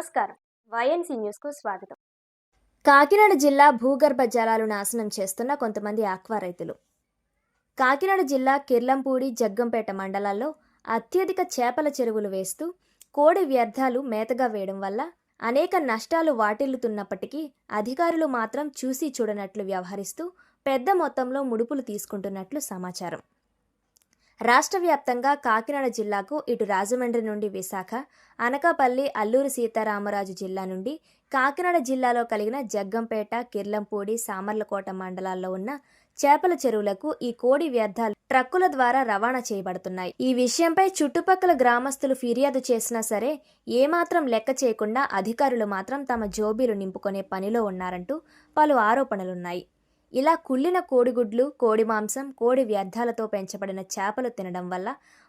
నమస్కారం. వైఎన్సీ న్యూస్కు స్వాగతం. కాకినాడ జిల్లా భూగర్భ జలాలు నాశనం చేస్తున్న కొంతమంది ఆక్వా రైతులు. కాకినాడ జిల్లా కిర్లంపూడి జగ్గంపేట మండలాల్లో అత్యధిక చేపల చెరువులు వేస్తూ కోడి వ్యర్థాలు మేతగా వేయడం వల్ల అనేక నష్టాలు వాటిల్లుతున్నప్పటికీ అధికారులు మాత్రం చూసి చూడనట్లు వ్యవహరిస్తూ పెద్ద మొత్తంలో ముడుపులు తీసుకుంటున్నట్లు సమాచారం. రాష్ట్ర వ్యాప్తంగా కాకినాడ జిల్లాకు ఇటు రాజమండ్రి నుండి విశాఖ అనకాపల్లి అల్లూరు సీతారామరాజు జిల్లా నుండి కాకినాడ జిల్లాలో కలిగిన జగ్గంపేట కిర్లంపూడి సామర్లకోట మండలాల్లో ఉన్న చేపల చెరువులకు ఈ కోడి వ్యర్థాలు ట్రక్కుల ద్వారా రవాణా చేయబడుతున్నాయి. ఈ విషయంపై చుట్టుపక్కల గ్రామస్తులు ఫిర్యాదు చేసినా సరే ఏమాత్రం లెక్క చేయకుండా అధికారులు మాత్రం తమ జోబీలు నింపుకునే పనిలో ఉన్నారంటూ పలు ఆరోపణలున్నాయి. ఇలా కుళ్ళిన కోడిగుడ్లు కోడి మాంసం కోడి వ్యర్థాలతో పెంచబడిన చేపలు తినడం వల్ల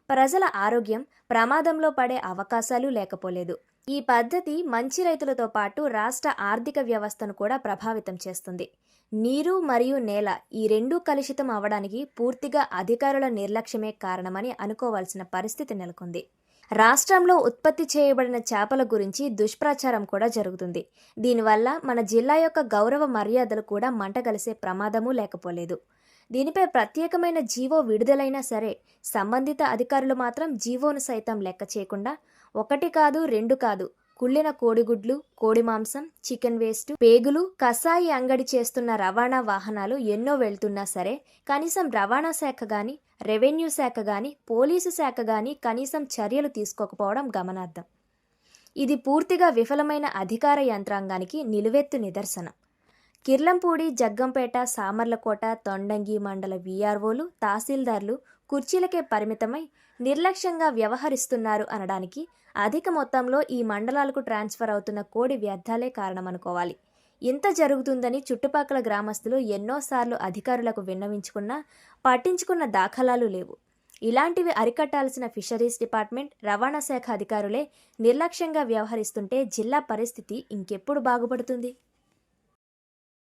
ప్రజల ఆరోగ్యం ప్రమాదంలో పడే అవకాశాలు లేకపోలేదు. ఈ పద్ధతి మంచి రైతులతో పాటు రాష్ట్ర ఆర్థిక వ్యవస్థను కూడా ప్రభావితం చేస్తుంది. నీరు మరియు నేల ఈ రెండూ కలుషితం అవడానికి పూర్తిగా అధికారుల నిర్లక్ష్యమే కారణమని అనుకోవాల్సిన పరిస్థితి నెలకొంది. రాష్ట్రంలో ఉత్పత్తి చేయబడిన చేపల గురించి దుష్ప్రచారం కూడా జరుగుతుంది. దీనివల్ల మన జిల్లా యొక్క గౌరవ మర్యాదలు కూడా మంటగలిసే ప్రమాదమూ లేకపోలేదు. దీనిపై ప్రత్యేకమైన జీవో విడుదలైనా సరే సంబంధిత అధికారులు మాత్రం జీవోను సైతం లెక్క చేయకుండా ఒకటి కాదు రెండు కాదు కుళ్ళిన కోడిగుడ్లు కోడి మాంసం చికెన్ వేస్ట్ పేగులు కసాయి అంగడి చేస్తున్న రవాణా వాహనాలు ఎన్నో వెళ్తున్నా సరే కనీసం రవాణా శాఖ గాని రెవెన్యూ శాఖ గాని పోలీసు శాఖ గాని కనీసం చర్యలు తీసుకోకపోవడం గమనార్థం ఇది పూర్తిగా విఫలమైన అధికార యంత్రాంగానికి నిలువెత్తు నిదర్శనం. కిర్లంపూడి జగ్గంపేట సామర్లకోట తొండంగి మండల వీఆర్ఓలు తహసీల్దార్లు కుర్చీలకే పరిమితమై నిర్లక్ష్యంగా వ్యవహరిస్తున్నారు అనడానికి అధిక మొత్తంలో ఈ మండలాలకు ట్రాన్స్ఫర్ అవుతున్న కోడి వ్యర్థాలే కారణమనుకోవాలి. ఇంత జరుగుతుందని చుట్టుపక్కల గ్రామస్తులు ఎన్నోసార్లు అధికారులకు విన్నవించుకున్నా పట్టించుకున్న దాఖలాలు లేవు. ఇలాంటివి అరికట్టాల్సిన ఫిషరీస్ డిపార్ట్మెంట్ రవాణా శాఖ అధికారులే నిర్లక్ష్యంగా వ్యవహరిస్తుంటే జిల్లా పరిస్థితి ఇంకెప్పుడు బాగుపడుతుంది?